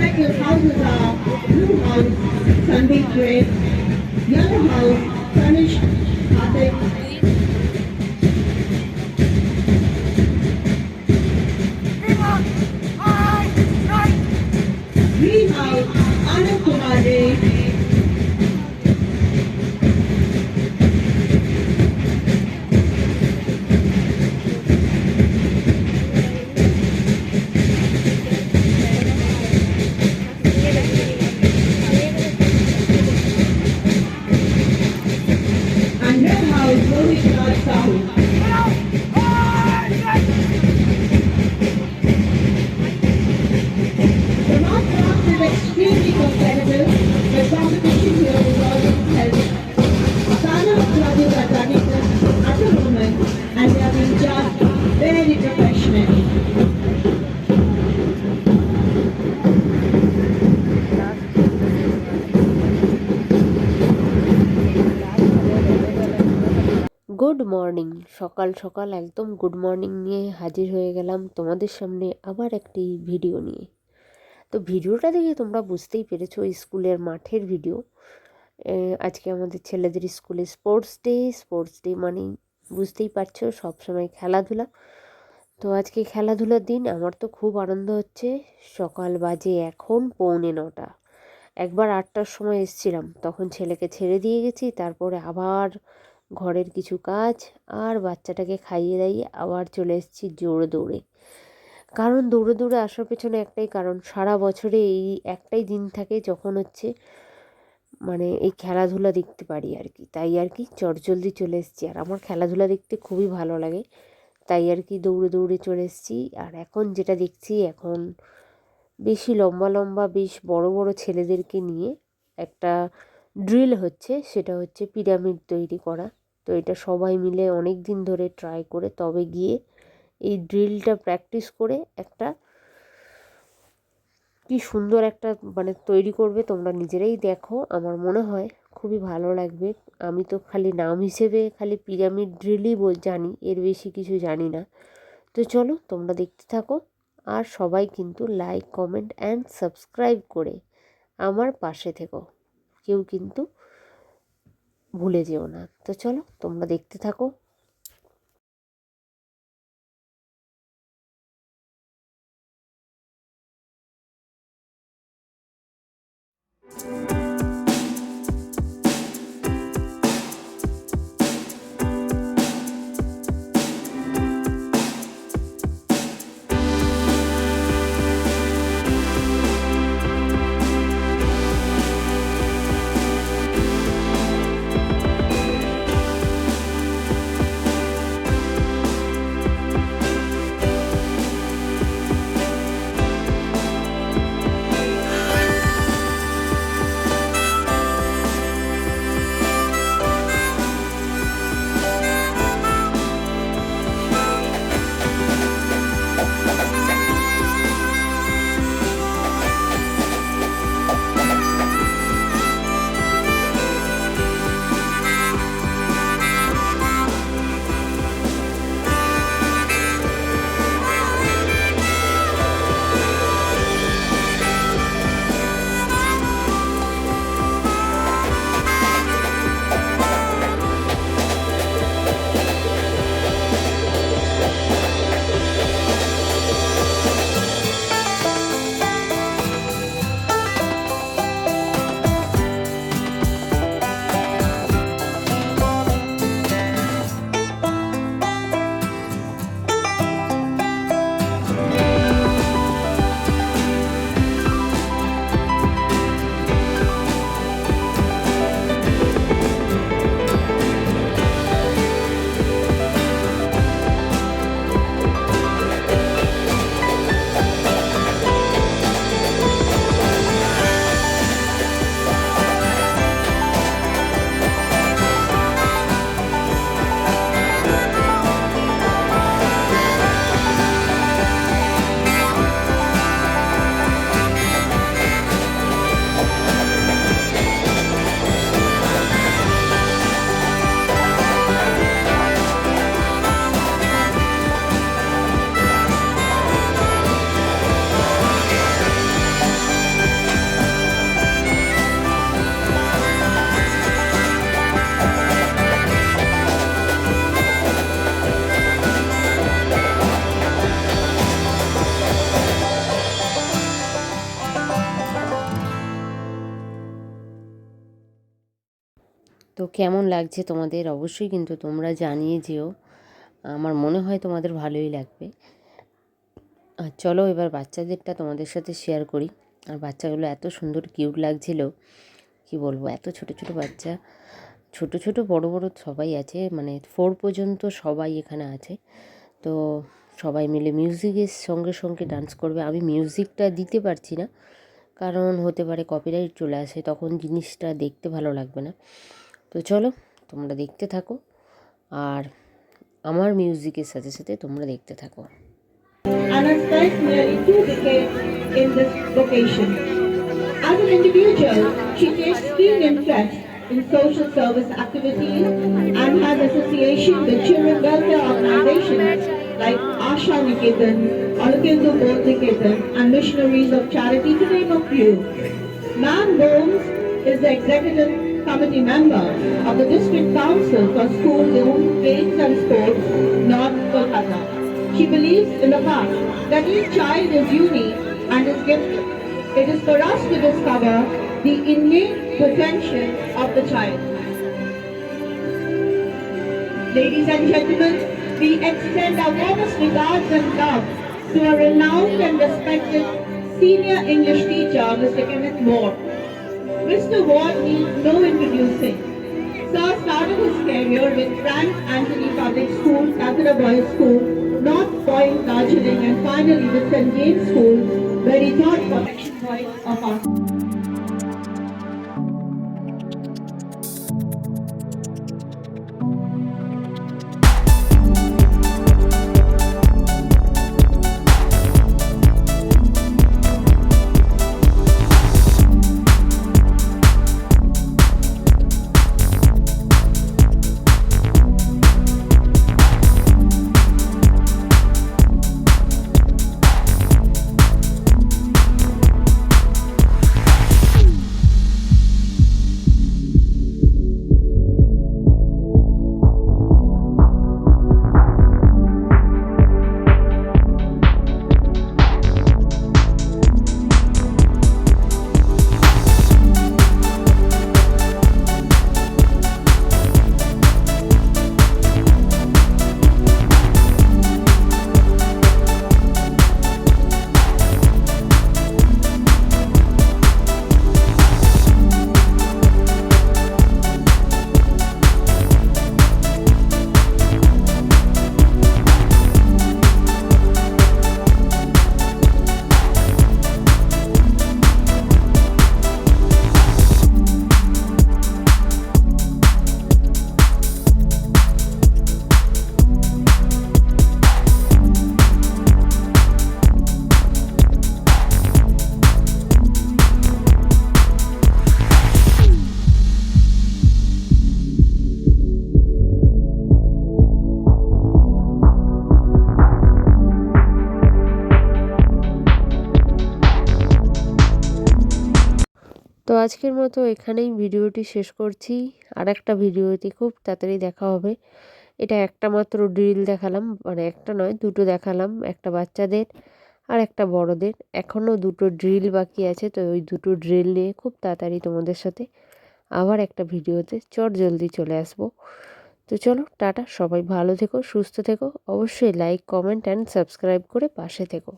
expect your house is a blue house, Sunday dress, yellow house, furnished attic, সকাল সকাল একদম good morning নিয়ে হাজির হয়ে গেলাম তোমাদের সামনে আবার একটি ভিডিও নিয়ে। তো ভিডিওটা দেখে তোমরা বুঝতেই পেরেছ স্কুলের মাঠের ভিডিও আজকে আমাদের ছেলেদের স্কুলে স্পোর্টস ডে স্পোর্টস ডে মানেই বুঝতেই পারছ সবসময় খেলাধুলা। তো আজকে খেলাধুলার দিন, আমার তো খুব আনন্দ হচ্ছে। সকাল বাজে এখন পৌনে নটা। একবার আটটার সময় এসছিলাম, তখন ছেলেকে ছেড়ে দিয়ে গেছি, তারপরে আবার ঘরের কিছু কাজ আর বাচ্চাটাকে খাইয়ে দাইয়ে আবার চলে এসেছি জোরে দৌড়ে। কারণ দৌড়ে দৌড়ে আসার পেছনে একটাই কারণ, সারা বছরে এই একটাই দিন থাকে যখন হচ্ছে মানে এই খেলাধুলা দেখতে পারি আর কি। তাই আর কি চটজলদি চলে এসেছি। আর আমার খেলাধুলা দেখতে খুবই ভালো লাগে। তাই আর কি দৌড়ে দৌড়ে চলে এসেছি। আর এখন যেটা দেখছি, এখন বেশি লম্বা লম্বা, বেশ বড় বড় ছেলেদেরকে নিয়ে একটা ড্রিল হচ্ছে, সেটা হচ্ছে পিরামিড তৈরি করা। তো এটা সবাই মিলে অনেক দিন ধরে ট্রাই করে তবে গিয়ে এই ড্রিলটা প্র্যাকটিস করে একটা কি সুন্দর একটা মানে তৈরি করবে তোমরা নিজেরাই দেখো। আমার মনে হয় খুবই ভালো লাগবে। আমি তো খালি নাম হিসেবে খালি পিরামিড ড্রিলই বল জানি, এর বেশি কিছু জানি না। তো চলো তোমরা দেখতে থাকো আর সবাই কিন্তু লাইক কমেন্ট অ্যান্ড সাবস্ক্রাইব করে আমার পাশে থেকো। কেউ কিন্তু ভুলে যেও না। তো চলো তোমরা দেখতে থাকো। তো কেমন লাগছে তোমাদের? অবশ্যই কিন্তু তোমরা জানিয়ে যেও। আমার মনে হয় তোমাদের ভালোই লাগবে। আর চলো এবার বাচ্চাদেরটা তোমাদের সাথে শেয়ার করি। আর বাচ্চাগুলো এত সুন্দর কিউট লাগছিল। কি বলব? এত ছোট ছোট বাচ্চা। ছোট ছোট, বড় বড় সবাই আছে। মানে ফোর পর্যন্ত সবাই এখানে আছে। তো সবাই মিলে মিউজিকের সঙ্গে সঙ্গে ডান্স করবে। আমি মিউজিকটা দিতে পারছি না। কারণ হতে পারে কপিরাইট চলে আসে। তখন জিনিসটা দেখতে ভালো লাগবে না। তো চলো তোমরা দেখতে থাকো আর আমার মিউজিকের সাথে সাথে তোমরা দেখতে থাকো in. Social service activities and has association with children welfare organizations like Asha Niketan, Alakindu Bodh Niketan, and Missionaries of Charity, to name a few. Ma'am Gomes is the executive committee member of the District Council for School Zone Games and Sports, North Kolkata. She believes in the fact that each child is unique and is gifted. It is for us to discover the innate potential of the child. Ladies and gentlemen, we extend our warmest regards and love to a renowned and respected senior English teacher, Mr. Kenneth Moore. Mr. Ward needs no introducing. Sir started his career with Frank Anthony Public School, Calcutta Boys School, North Point, Darjeeling, and finally with St. James School, where he taught protection voice of our আজকের মতো এখানেই ভিডিওটি শেষ করছি। আর একটা ভিডিওতে খুব তাড়াতাড়ি দেখা হবে। এটা একটা মাত্র ড্রিল দেখালাম মানে একটা নয়, দুটো দেখালাম, একটা বাচ্চাদের আর একটা বড়দের। এখনও দুটো ড্রিল বাকি আছে, তো ওই দুটো ড্রিল নিয়ে খুব তাড়াতাড়ি তোমাদের সাথে আবার একটা ভিডিওতে চট জলদি চলে আসব। তো চলো, টাটা, সবাই ভালো থেকো, সুস্থ থেকো, অবশ্যই লাইক কমেন্ট অ্যান্ড সাবস্ক্রাইব করে পাশে থেকো।